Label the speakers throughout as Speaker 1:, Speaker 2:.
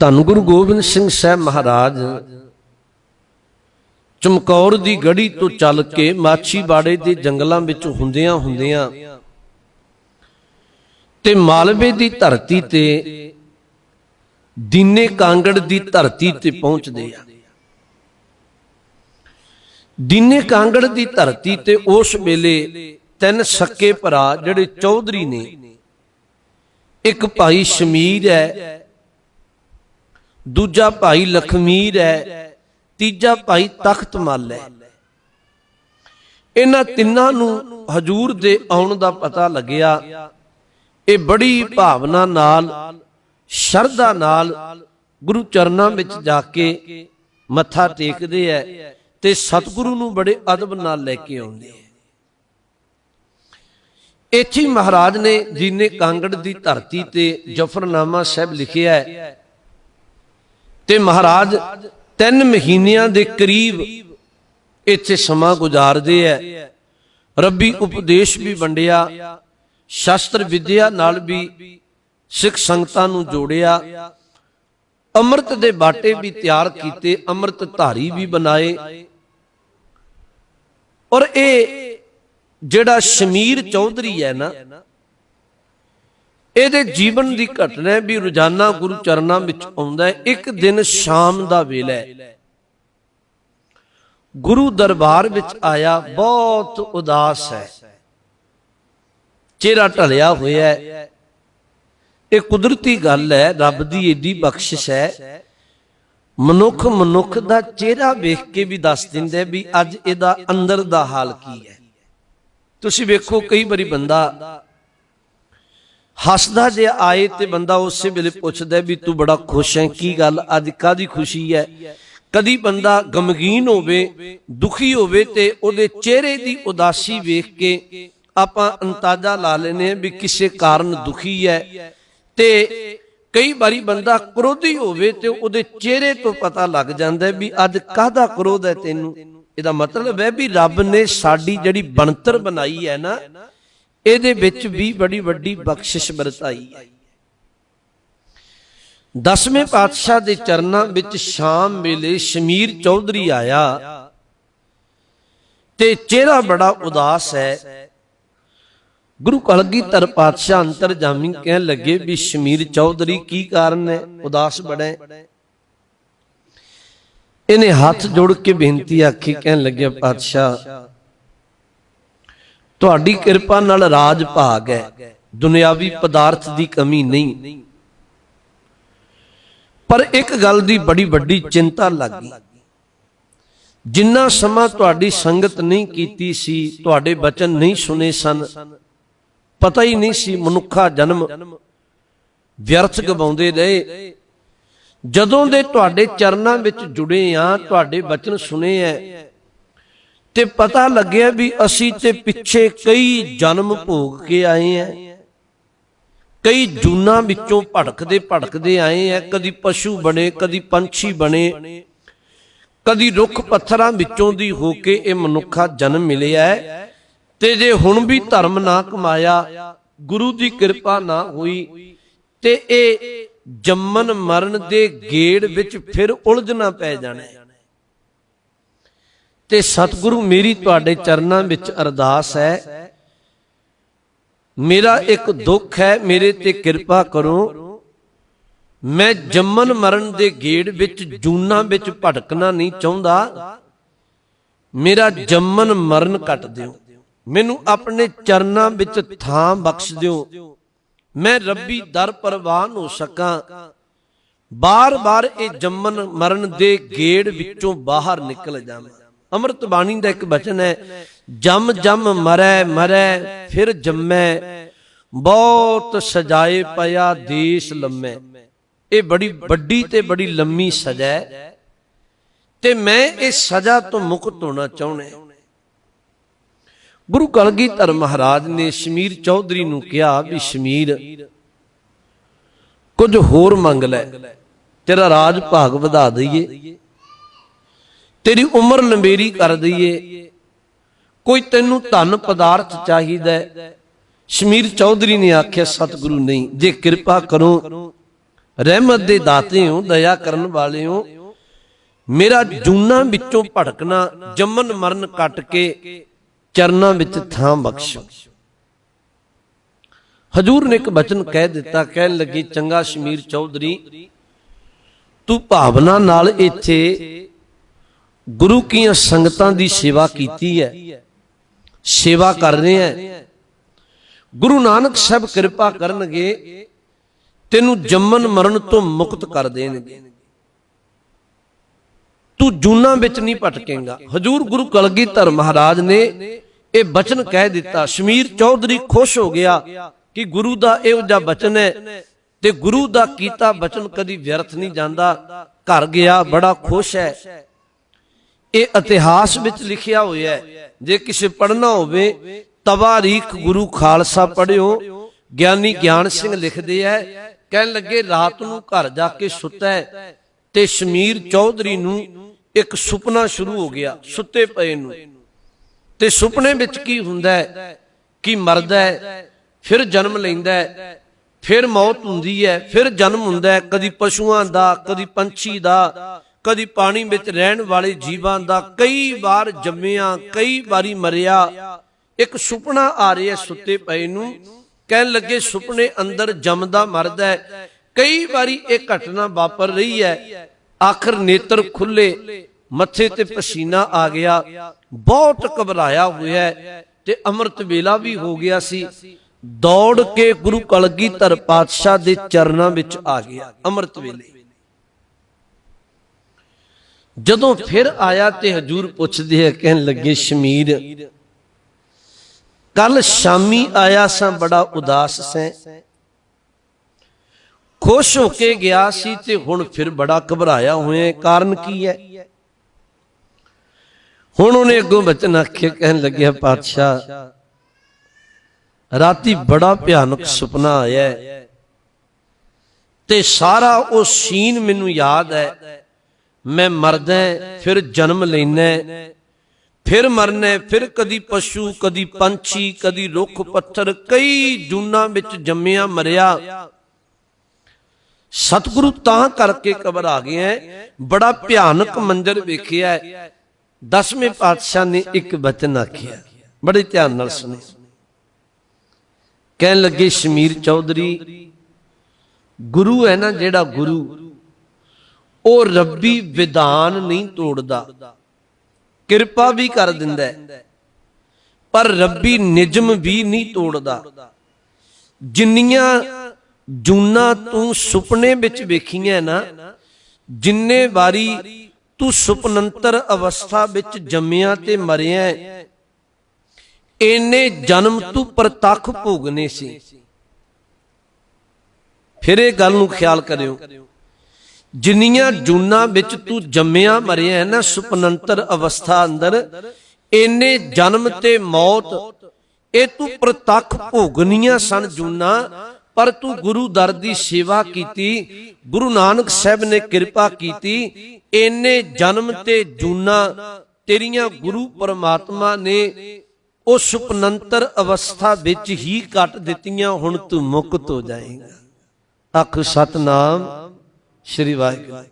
Speaker 1: ਧੰਨ ਗੁਰੂ ਗੋਬਿੰਦ ਸਿੰਘ ਸਾਹਿਬ ਮਹਾਰਾਜ, ਚਮਕੌਰ ਦੀ ਗੜੀ ਤੋਂ ਚੱਲ ਕੇ ਮਾਛੀਵਾੜੇ ਦੇ ਜੰਗਲਾਂ ਵਿੱਚ ਹੁੰਦਿਆਂ ਹੁੰਦਿਆਂ ਤੇ ਮਾਲਵੇ ਦੀ ਧਰਤੀ ਤੇ ਦੀਨੇ ਕਾਂਗੜ ਦੀ ਧਰਤੀ ਤੇ ਪਹੁੰਚਦੇ ਆ। ਦੀਨੇ ਕਾਂਗੜ ਦੀ ਧਰਤੀ ਤੇ ਉਸ ਵੇਲੇ ਤਿੰਨ ਸੱਕੇ ਭਰਾ ਜਿਹੜੇ ਚੌਧਰੀ ਨੇ, ਇੱਕ ਭਾਈ ਸ਼ਮੀਰ ਹੈ ਦੂਜਾ ਭਾਈ ਲਖਮੀਰ ਹੈ, ਤੀਜਾ ਭਾਈ ਤਖਤ ਮੱਲ ਹੈ। ਇਹਨਾਂ ਤਿੰਨਾਂ ਨੂੰ ਹਜੂਰ ਦੇ ਆਉਣ ਦਾ ਪਤਾ ਲੱਗਿਆ। ਇਹ ਬੜੀ ਭਾਵਨਾ ਨਾਲ, ਸ਼ਰਧਾ ਨਾਲ ਗੁਰੂ ਚਰਨਾਂ ਵਿੱਚ ਜਾ ਕੇ ਮੱਥਾ ਟੇਕਦੇ ਐ ਤੇ ਸਤਿਗੁਰੂ ਨੂੰ ਬੜੇ ਅਦਬ ਨਾਲ ਲੈ ਕੇ ਆਉਂਦੇ ਐ ਇੱਥੇ ਮਹਾਰਾਜ ਨੇ ਜੀਨੇ ਕਾਂਗੜ ਦੀ ਧਰਤੀ ਤੇ ਜਫਰਨਾਮਾ ਸਾਹਿਬ ਲਿਖਿਆ ਹੈ ਤੇ ਮਹਾਰਾਜ, ਤਿੰਨ ਮਹੀਨਿਆਂ ਦੇ ਕਰੀਬ ਇੱਥੇ ਸਮਾਂ ਗੁਜ਼ਾਰਦੇ ਐ। ਰੱਬੀ ਉਪਦੇਸ਼ ਵੀ ਵੰਡਿਆ, ਸ਼ਾਸਤਰ ਵਿਦਿਆ ਨਾਲ ਵੀ ਸਿੱਖ ਸੰਗਤਾਂ ਨੂੰ ਜੋੜਿਆ। ਅੰਮ੍ਰਿਤ ਦੇ ਬਾਟੇ ਵੀ ਤਿਆਰ ਕੀਤੇ, ਅੰਮ੍ਰਿਤ ਧਾਰੀ ਵੀ ਬਣਾਏ। ਔਰ ਇਹ ਜਿਹੜਾ ਸ਼ਮੀਰ ਚੌਧਰੀ ਹੈ ਨਾ ਇਹਦੇ ਜੀਵਨ ਦੀ ਘਟਨਾ ਹੈ ਵੀ ਰੋਜ਼ਾਨਾ ਗੁਰੂ ਚਰਨਾਂ ਵਿੱਚ ਆਉਂਦਾ ਹੈ, ਇੱਕ ਦਿਨ ਸ਼ਾਮ ਦਾ ਵੇਲਾ ਹੈ। ਗੁਰੂ ਦਰਬਾਰ ਵਿੱਚ ਆਇਆ, ਬਹੁਤ ਉਦਾਸ ਹੈ। ਚਿਹਰਾ ਢਲਿਆ ਹੋਇਆ ਹੈ। ਇਹ ਕੁਦਰਤੀ ਗੱਲ ਹੈ, ਰੱਬ ਦੀ ਏਡੀ ਬਖਸ਼ਿਸ਼ ਹੈ। ਮਨੁੱਖ ਮਨੁੱਖ ਦਾ ਚਿਹਰਾ ਵੇਖ ਕੇ ਵੀ ਦੱਸ ਦਿੰਦਾ ਵੀ ਅੱਜ ਇਹਦਾ ਅੰਦਰ ਦਾ ਹਾਲ ਕੀ ਹੈ। ਤੁਸੀਂ ਵੇਖੋ, ਕਈ ਵਾਰੀ ਬੰਦਾ ਹੱਸਦਾ ਜੇ ਆਏ ਤੇ ਬੰਦਾ ਉਸੇ ਵੇਲੇ ਪੁੱਛਦਾ ਵੀ ਤੂੰ ਬੜਾ ਖੁਸ਼ ਹੈ, ਕੀ ਗੱਲ? ਅੱਜ ਕਾਦੀ ਖੁਸ਼ੀ ਹੈ? ਕਦੀ ਬੰਦਾ ਗਮਗੀਨ ਹੋਵੇ, ਦੁਖੀ ਹੋਵੇ ਤੇ ਉਹਦੇ ਚਿਹਰੇ ਦੀ ਉਦਾਸੀ ਵੇਖ ਕੇ ਆਪਾਂ ਅੰਤਾਜ਼ਾ ਲਾ ਲੈਨੇ ਵੀ ਕਿਸੇ ਕਾਰਨ ਦੁਖੀ ਹੈ ਤੇ ਕਈ ਵਾਰੀ ਬੰਦਾ ਕ੍ਰੋਧੀ ਹੋਵੇ ਤੇ ਉਹਦੇ ਚਿਹਰੇ ਤੋਂ ਪਤਾ ਲੱਗ ਜਾਂਦਾ ਵੀ ਅੱਜ ਕਾਹਦਾ ਕ੍ਰੋਧ ਹੈ ਤੈਨੂੰ? ਇਹਦਾ ਮਤਲਬ ਹੈ ਵੀ ਰੱਬ ਨੇ ਸਾਡੀ ਜਿਹੜੀ ਬਣਤਰ ਬਣਾਈ ਹੈ ਨਾ ਇਹਦੇ ਵਿੱਚ ਵੀ ਬੜੀ ਵੱਡੀ ਬਖਸ਼ਿਸ਼ ਵਰਤਾਈ ਹੈ। ਦਸਵੇਂ ਪਾਤਸ਼ਾਹ ਦੇ ਚਰਨਾਂ ਵਿੱਚ ਸ਼ਾਮ ਵੇਲੇ ਸ਼ਮੀਰ ਚੌਧਰੀ ਆਇਆ ਤੇ ਚਿਹਰਾ ਬੜਾ ਉਦਾਸ ਹੈ। ਗੁਰੂ ਕਲਗੀਧਰ ਪਾਤਸ਼ਾਹ ਅੰਤਰਜਾਮੀ ਕਹਿਣ ਲੱਗੇ ਵੀ ਸ਼ਮੀਰ ਚੌਧਰੀ ਕੀ ਕਾਰਨ ਹੈ? ਉਦਾਸ ਬੜਾ ਇਹਨੇ ਹੱਥ ਜੋੜ ਕੇ ਬੇਨਤੀ ਆਖੀ, ਕਹਿਣ ਲੱਗਿਆ, ਪਾਤਸ਼ਾਹ ਤੁਹਾਡੀ ਕਿਰਪਾ ਨਾਲ ਰਾਜ ਭਾਗ ਹੈ। ਦੁਨਿਆਵੀ ਪਦਾਰਥ ਦੀ ਕਮੀ ਨਹੀਂ। ਪਰ ਇੱਕ ਗੱਲ ਦੀ ਬੜੀ ਵੱਡੀ ਚਿੰਤਾ ਲੱਗੀ। ਜਿੰਨਾ ਸਮਾਂ ਤੁਹਾਡੀ ਸੰਗਤ ਨਹੀਂ ਕੀਤੀ ਸੀ, ਤੁਹਾਡੇ ਬਚਨ ਨਹੀਂ ਸੁਨੇ ਸਨ। ਪਤਾ ਹੀ ਨਹੀਂ ਸੀ ਮਨੁੱਖਾ ਜਨਮ ਵਿਅਰਥ ਗਵਾਉਂਦੇ ਰਹੇ। ਜਦੋਂ ਦੇ ਤੁਹਾਡੇ ਚਰਨਾਂ ਵਿੱਚ ਜੁੜੇ ਆ, ਤੁਹਾਡੇ ਬਚਨ ਸੁਨੇ ਐ ਤੇ ਪਤਾ ਲੱਗਿਆ ਵੀ ਅਸੀਂ ਤੇ ਪਿੱਛੇ ਕਈ ਜਨਮ ਭੋਗ ਕੇ ਆਏ ਐ ਕਈ ਜੂਨਾਂ ਵਿੱਚੋਂ ਭੜਕਦੇ ਭੜਕਦੇ ਆਏ ਐ ਕਦੀ ਪਸ਼ੂ ਬਣੇ, ਕਦੀ ਪੰਛੀ ਬਣੇ। ਕਦੀ ਰੁੱਖ ਪੱਥਰਾਂ ਵਿੱਚੋਂ ਦੀ ਹੋ ਕੇ ਇਹ ਮਨੁੱਖਾ ਜਨਮ ਮਿਲਿਆ ਹੈ। ਤੇ ਜੇ ਹੁਣ ਵੀ ਧਰਮ ਨਾ ਕਮਾਇਆ, ਗੁਰੂ ਦੀ ਕਿਰਪਾ ਨਾ ਹੋਈ, ਤੇ ਇਹ ਜੰਮਨ ਮਰਨ ਦੇ ਗੇੜ ਵਿੱਚ ਫਿਰ ਉਲਝਣਾ ਪੈ ਜਾਣਾ ਤੇ ਸਤਿਗੁਰੂ ਮੇਰੀ ਤੁਹਾਡੇ ਚਰਨਾਂ ਵਿੱਚ ਅਰਦਾਸ ਹੈ। ਮੇਰਾ ਇੱਕ ਦੁੱਖ ਹੈ, ਮੇਰੇ ਤੇ ਕਿਰਪਾ ਕਰੋ। ਮੈਂ ਜੰਮਨ ਮਰਨ ਦੇ ਗੇੜ ਵਿੱਚ, ਜੂਨਾ ਵਿੱਚ ਭਟਕਣਾ ਨਹੀਂ ਚਾਹੁੰਦਾ। ਮੇਰਾ ਜੰਮਨ ਮਰਨ ਕੱਟ ਦਿਓ। ਮੈਨੂੰ ਆਪਣੇ ਚਰਨਾਂ ਵਿੱਚ ਥਾਂ ਬਖਸ਼ ਦਿਓ। ਮੈਂ ਰੱਬੀ ਦਰ ਪ੍ਰਵਾਨ ਹੋ ਸਕਾਂ। ਬਾਰ-ਬਾਰ ਇਹ ਜੰਮਨ ਮਰਨ ਦੇ ਗੇੜ ਵਿੱਚੋਂ ਬਾਹਰ ਨਿਕਲ ਜਾਵਾਂ। ਅੰਮ੍ਰਿਤ ਬਾਣੀ ਦਾ ਇੱਕ ਬਚਨ ਹੈ, ਜਮ ਜਮ ਮਰੈ ਮਰੈ ਫਿਰ ਜੰਮੈ, ਬਹੁਤ ਸਜਾਏ ਪਿਆ ਦੇਸ਼ ਲੰਮੈ। ਇਹ ਬੜੀ ਵੱਡੀ ਤੇ ਬੜੀ ਲੰਮੀ ਸਜ਼ਾ ਹੈ ਤੇ ਮੈਂ ਇਸ ਸਜ਼ਾ ਤੋਂ ਮੁਕਤ ਹੋਣਾ ਚਾਹੁੰਦਾ ਗੁਰੂ ਕਲਗੀਧਰ ਮਹਾਰਾਜ ਨੇ ਸ਼ਮੀਰ ਚੌਧਰੀ ਨੂੰ ਕਿਹਾ ਵੀ ਸ਼ਮੀਰ, ਕੁਝ ਹੋਰ ਮੰਗ ਲੈ, ਤੇਰਾ ਰਾਜ ਭਾਗ ਵਧਾ ਦਈਏ। ਤੇਰੀ ਉਮਰ ਲੰਬੇਰੀ ਕਰ ਦਈਏ ਕੋਈ ਤੈਨੂੰ ਧਨ ਪਦਾਰਥ ਚਾਹੀਦਾ ਹੈ। ਸ਼ਮੀਰ ਚੌਧਰੀ ਨੇ ਆਖਿਆ, ਸਤਿਗੁਰੂ ਨਹੀਂ, ਜੇ ਕਿਰਪਾ ਕਰੋ, ਰਹਿਮਤ ਦੇ ਦਾਤੇ ਹੋ, ਦਇਆ ਕਰਨ ਵਾਲੇ ਹੋ, ਮੇਰਾ ਜੂਨਾ ਵਿੱਚੋਂ ਭੜਕਣਾ ਜੰਮਨ ਮਰਨ ਕੱਟ ਕੇ ਚਰਨਾਂ ਵਿੱਚ ਥਾਂ ਬਖਸ਼ੋ ਹਜੂਰ ਨੇ ਇੱਕ ਬਚਨ ਕਹਿ ਦਿੱਤਾ, ਕਹਿਣ ਲੱਗੀ, ਚੰਗਾ ਸ਼ਮੀਰ ਚੌਧਰੀ, ਤੂੰ ਭਾਵਨਾ ਨਾਲ ਇੱਥੇ ਗੁਰੂ ਕੀਆਂ ਸੰਗਤਾਂ ਦੀ ਸੇਵਾ ਕੀਤੀ ਹੈ, ਸੇਵਾ ਕਰ ਰਹੇ ਹੈ। ਗੁਰੂ ਨਾਨਕ ਸਾਹਿਬ ਕਿਰਪਾ ਕਰਨਗੇ, ਤੈਨੂੰ ਜੰਮਨ ਮਰਨ ਤੋਂ ਮੁਕਤ ਕਰ ਦੇਣਗੇ। ਤੂੰ ਜੂਨਾ ਵਿੱਚ ਨਹੀਂ ਭਟਕੇਗਾ। ਹਜੂਰ ਗੁਰੂ ਕਲਗੀਧਰ ਮਹਾਰਾਜ ਨੇ ਇਹ ਬਚਨ ਕਹਿ ਦਿੱਤਾ, ਸ਼ਮੀਰ ਚੌਧਰੀ ਖੁਸ਼ ਹੋ ਗਿਆ ਕਿ ਗੁਰੂ ਦਾ ਇਹੋ ਜਿਹਾ ਬਚਨ ਹੈ ਤੇ ਗੁਰੂ ਦਾ ਕੀਤਾ ਬਚਨ ਕਦੀ ਵਿਅਰਥ ਨਹੀਂ ਜਾਂਦਾ। ਘਰ ਗਿਆ, ਬੜਾ ਖੁਸ਼ ਹੈ। ਇਹ ਇਤਿਹਾਸ ਵਿੱਚ ਲਿਖਿਆ ਹੋਇਆ ਹੈ। ਜੇ ਕਿਸੇ ਪੜਨਾ ਹੋਵੇ, ਤਵਾਰੀਖ ਗੁਰੂ ਖਾਲਸਾ ਪੜਿਓ ਗਿਆਨੀ ਗਿਆਨ ਸਿੰਘ ਲਿਖਦੇ ਐ ਕਹਿਣ ਲੱਗੇ ਰਾਤ ਨੂੰ ਘਰ ਜਾ ਕੇ ਸੁੱਤਾ ਤੇ ਸ਼ਮੀਰ ਚੌਧਰੀ ਨੂੰ ਇੱਕ ਸੁਪਨਾ ਸ਼ੁਰੂ ਹੋ ਗਿਆ ਸੁੱਤੇ ਪਏ ਨੂੰ। ਤੇ ਸੁਪਨੇ ਵਿੱਚ ਕੀ ਹੁੰਦਾ ਹੈ? ਕਿ ਮਰਦਾ ਹੈ? ਫਿਰ ਜਨਮ ਲੈਂਦਾ ਹੈ, ਫਿਰ ਮੌਤ ਹੁੰਦੀ ਹੈ, ਫਿਰ ਜਨਮ ਹੁੰਦਾ ਹੈ। ਕਦੀ ਪਸ਼ੂਆਂ ਦਾ, ਕਦੀ ਪੰਛੀ ਦਾ ਕਦੀ ਪਾਣੀ ਵਿੱਚ ਰਹਿਣ ਵਾਲੇ ਜੀਵਾਂ ਦਾ ਕਈ ਵਾਰ ਜੰਮਿਆ, ਕਈ ਵਾਰੀ ਮਰਿਆ। ਇੱਕ ਸੁਪਨਾ ਆ ਰਿਹਾ ਸੁੱਤੇ ਪਏ ਨੂੰ। ਕਹਿਣ ਲੱਗੇ, ਸੁਪਨੇ ਅੰਦਰ ਜੰਮਦਾ ਮਰਦਾ ਹੈ। ਕਈ ਵਾਰੀ ਇਹ ਘਟਨਾ ਵਾਪਰ ਰਹੀ ਹੈ। ਆਖਰ ਨੇਤਰ ਖੁੱਲੇ, ਮੱਥੇ ਤੇ ਪਸੀਨਾ ਆ ਗਿਆ। ਬਹੁਤ ਘਬਰਾਇਆ ਹੋਇਆ ਤੇ ਅੰਮ੍ਰਿਤ ਵੇਲਾ ਵੀ ਹੋ ਗਿਆ ਸੀ। ਦੌੜ ਕੇ ਗੁਰੂ ਕਲਗੀਧਰ ਪਾਤਸ਼ਾਹ ਦੇ ਚਰਨਾਂ ਵਿੱਚ ਆ ਗਿਆ ਅੰਮ੍ਰਿਤ ਵੇਲੇ। ਜਦੋਂ ਫਿਰ ਆਇਆ ਤੇ ਹਜੂਰ ਪੁੱਛਦੇ ਆ, ਕਹਿਣ ਲੱਗੇ, ਸ਼ਮੀਰ, ਕੱਲ ਸ਼ਾਮੀ ਆਇਆ ਸਾਂ, ਬੜਾ ਉਦਾਸ ਸੈਂ। ਖੁਸ਼ ਹੋ ਕੇ ਗਿਆ ਸੀ ਤੇ ਹੁਣ ਫਿਰ ਬੜਾ ਘਬਰਾਇਆ ਹੋਇਆ ਕਾਰਨ ਕੀ ਹੈ? ਹੁਣ ਉਹਨੇ ਅੱਗੋਂ ਬਚਨ ਆਖਿਆ, ਕਹਿਣ ਲੱਗਿਆ, ਪਾਤਸ਼ਾਹ, ਰਾਤੀ ਬੜਾ ਭਿਆਨਕ ਸੁਪਨਾ ਆਇਆ ਤੇ ਸਾਰਾ ਉਹ ਸੀਨ ਮੈਨੂੰ ਯਾਦ ਹੈ। ਮੈਂ ਮਰਦਾ ਫਿਰ ਜਨਮ ਲੈਣਾ ਫਿਰ ਮਰਨਾ ਫਿਰ ਕਦੀ ਪਸ਼ੂ, ਕਦੀ ਪੰਛੀ, ਕਦੀ ਰੁੱਖ ਪੱਥਰ, ਕਈ ਜੂਨਾਂ ਵਿੱਚ ਜੰਮਿਆ ਮਰਿਆ। ਸਤਿਗੁਰੂ ਤਾਂ ਕਰਕੇ ਕਬਰ ਆ ਗਿਆ ਬੜਾ ਭਿਆਨਕ ਮੰਜ਼ਰ ਵੇਖਿਆ ਦਸਵੇਂ ਪਾਤਸ਼ਾਹ ਨੇ ਇੱਕ ਬਚਨ ਆਖਿਆ, ਬੜੇ ਧਿਆਨ ਨਾਲ ਸੁਣੇ। ਕਹਿਣ ਲੱਗੇ, ਸ਼ਮੀਰ ਚੌਧਰੀ, ਗੁਰੂ ਹੈ ਨਾ ਜਿਹੜਾ ਗੁਰੂ ਉਹ ਰੱਬੀ ਵਿਧਾਨ ਨਹੀਂ ਤੋੜਦਾ। ਕਿਰਪਾ ਵੀ ਕਰ ਦਿੰਦਾ ਪਰ ਰੱਬੀ ਨਿਜਮ ਵੀ ਨਹੀਂ ਤੋੜਦਾ। ਜਿੰਨੀਆਂ ਜੂਨਾ ਤੂੰ ਸੁਪਨੇ ਵਿੱਚ ਵੇਖੀਆਂ ਨਾ, ਜਿੰਨੇ ਵਾਰੀ ਤੂੰ ਸੁਪਨੰਤਰ ਅਵਸਥਾ ਵਿੱਚ ਜੰਮਿਆ ਤੇ ਮਰਿਆ ਇੰਨੇ ਜਨਮ ਤੂੰ ਪ੍ਰਤੱਖ ਭੋਗਨੇ ਸੀ। ਫਿਰ ਇਹ ਗੱਲ ਨੂੰ ਖਿਆਲ ਕਰਿਓ। ਜਿੰਨੀਆਂ ਜੂਨਾਂ ਵਿੱਚ ਤੂੰ ਜੰਮਿਆ, ਮਰਿਆ ਹੈ ਨਾ, ਸੁਪਨੰਤਰ ਅਵਸਥਾ ਅੰਦਰ, ਇੰਨੇ ਜਨਮ ਤੇ ਮੌਤ, ਇਹ ਤੂੰ ਪ੍ਰਤੱਖ ਭੋਗਨੀਆਂ ਸਨ ਜੂਨਾਂ, ਪਰ ਤੂੰ ਗੁਰੂ ਦਰ ਦੀ ਸੇਵਾ ਕੀਤੀ, ਗੁਰੂ ਨਾਨਕ ਸਾਹਿਬ ਨੇ ਕਿਰਪਾ ਕੀਤੀ, ਇੰਨੇ ਜਨਮ ਤੇ ਜੂਨਾਂ ਤੇਰੀਆਂ ਗੁਰੂ ਪਰਮਾਤਮਾ ਨੇ ਉਹ ਸੁਪਨੰਤਰ ਅਵਸਥਾ ਵਿੱਚ ਹੀ ਕੱਟ ਦਿੱਤੀਆਂ, ਹੁਣ ਤੂੰ ਮੁਕਤ ਹੋ ਜਾਏਗਾ। ਅਖ ਸਤਨਾਮ ਸ਼੍ਰੀ ਵਾਹਿਗੁਰੂ।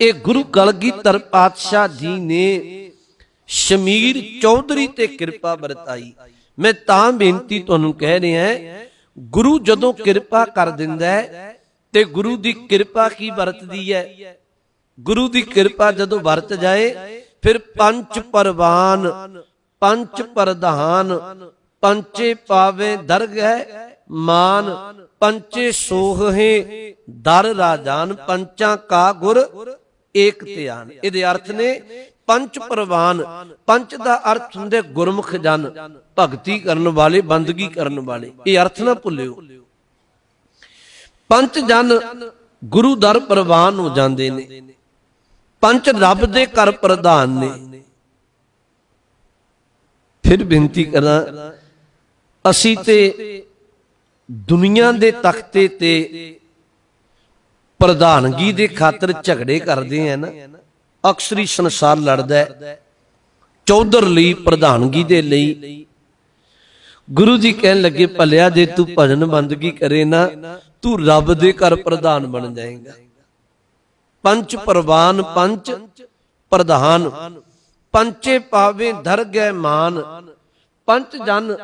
Speaker 1: ਇਹ ਗੁਰੂ ਕਲਗੀਧਰ ਪਾਤਸ਼ਾਹ ਜੀ ਨੇ ਸ਼ਮੀਰ ਚੌਧਰੀ ਤੇ ਕਿਰਪਾ ਵਰਤਾਈ। ਮੈਂ ਤਾਂ ਬੇਨਤੀ ਤੁਹਾਨੂੰ ਕਹਿ ਰਿਹਾ ਗੁਰੂ ਜਦੋਂ ਕਿਰਪਾ ਕਰ ਦਿੰਦਾ ਹੈ ਤੇ ਗੁਰੂ ਦੀ ਕਿਰਪਾ ਕੀ ਵਰਤਦੀ ਹੈ। ਗੁਰੂ ਦੀ ਕਿਰਪਾ ਜਦੋਂ ਵਰਤ ਜਾਏ, ਫਿਰ ਪੰਜ ਪਰਵਾਨ, ਪੰਜ ਪ੍ਰਧਾਨ ਪੰਚੇ ਪਾਵੇ ਦਰਗਹਿ, ਮਾਨ ਪੰਚੇ ਸੋਹੇ, ਦਰ ਰਾਜਾਨ, ਪੰਚਾਂ ਕਾ ਗੁਰ ਏਕ ਧਿਆਨ। ਇਹਦੇ ਅਰਥ ਨੇ ਪੰਜ ਪ੍ਰਵਾਨ ਪੰਜ ਦਾ ਅਰਥ ਹੁੰਦੇ ਗੁਰਮੁਖ ਜਨ, ਭਗਤੀ ਕਰਨ ਵਾਲੇ, ਬੰਦਗੀ ਕਰਨ ਵਾਲੇ। ਇਹ ਅਰਥ ਨਾ ਭੁੱਲਿਓ। ਪੰਜ ਜਨ ਗੁਰੂ ਦਰ ਪ੍ਰਵਾਨ ਹੋ ਜਾਂਦੇ ਨੇ। ਪੰਚ ਰੱਬ ਦੇ ਘਰ ਪ੍ਰਧਾਨ ਨੇ। ਫਿਰ ਬੇਨਤੀ ਕਰਾਂ, ਅਸੀਂ ਤੇ ਦੁਨੀਆ ਦੇ ਤਖਤੇ ਤੇ ਪ੍ਰਧਾਨਗੀ ਦੇ ਖਾਤਰ ਝਗੜੇ ਕਰਦੇ ਆ ਨਾ, ਅਕਸਰੀ ਸੰਸਾਰ ਲੜਦਾ ਹੈ। ਚੌਧਰ ਲਈ ਪ੍ਰਧਾਨਗੀ ਦੇ ਲਈ। ਗੁਰੂ ਜੀ ਕਹਿਣ ਲੱਗੇ, ਭਲਿਆ ਜੇ ਤੂੰ ਭਜਨ ਬੰਦਗੀ ਕਰੇ ਨਾ, ਤੂੰ ਰੱਬ ਦੇ ਘਰ ਪ੍ਰਧਾਨ ਬਣ ਜਾਏਗਾ। ਪੰਚ ਪ੍ਰਵਾਨ ਪੰਚ ਪ੍ਰਧਾਨ। ਪੰਚੇ ਪਾਵੇ ਦਰ ਗਏ ਮਾਨ। ਪੰਚ ਜਨ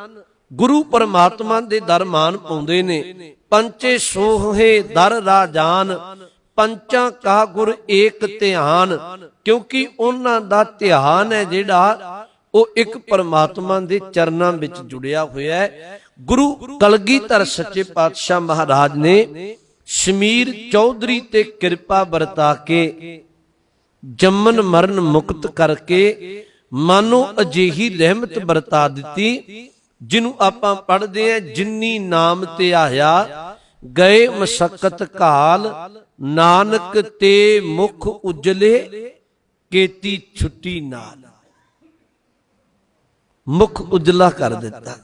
Speaker 1: ਗੁਰੂ ਪਰਮਾਤਮਾ ਦੇ ਦਰ ਮਾਨ ਪਾਉਂਦੇ ਨੇ। ਪੰਚੇ ਸੋਹੇ ਦਰ ਰਾਜਾਨ, ਪੰਚਾਂ ਕਾ ਗੁਰ ਏਕ ਧਿਆਨ। ਕਿਉਂਕਿ ਉਹਨਾਂ ਦਾ ਧਿਆਨ ਹੈ ਜਿਹੜਾ ਉਹ ਇੱਕ ਪਰਮਾਤਮਾ ਦੇ ਚਰਨਾਂ ਵਿੱਚ ਜੁੜਿਆ ਹੋਇਆ ਹੈ। ਗੁਰੂ ਕਲਗੀਧਰ ਸੱਚੇ ਪਾਤਸ਼ਾਹ ਮਹਾਰਾਜ ਨੇ ਸ਼ਮੀਰ ਚੌਧਰੀ ਤੇ ਕਿਰਪਾ ਵਰਤਾ ਕੇ ਜੰਮਨ ਮਰਨ ਮੁਕਤ ਕਰਕੇ ਮਾਨੋ ਅਜਿਹੀ ਰਹਿਮਤ ਵਰਤਾ ਦਿੱਤੀ। ਜਿਹਨੂੰ ਆਪਾਂ ਪੜ੍ਹਦੇ ਆ ਜਿੰਨੀ ਨਾਮ ਤੇ ਆਇਆ, ਗਏ ਮਸਕਤ ਕਾਲ, ਨਾਨਕ ਤੇ ਮੁਖ ਉਜਲੇ, ਕੀਤੀ ਛੁੱਟੀ ਨਾਲ। ਮੁਖ ਉਜਲਾ ਕਰ ਦਿੱਤਾ।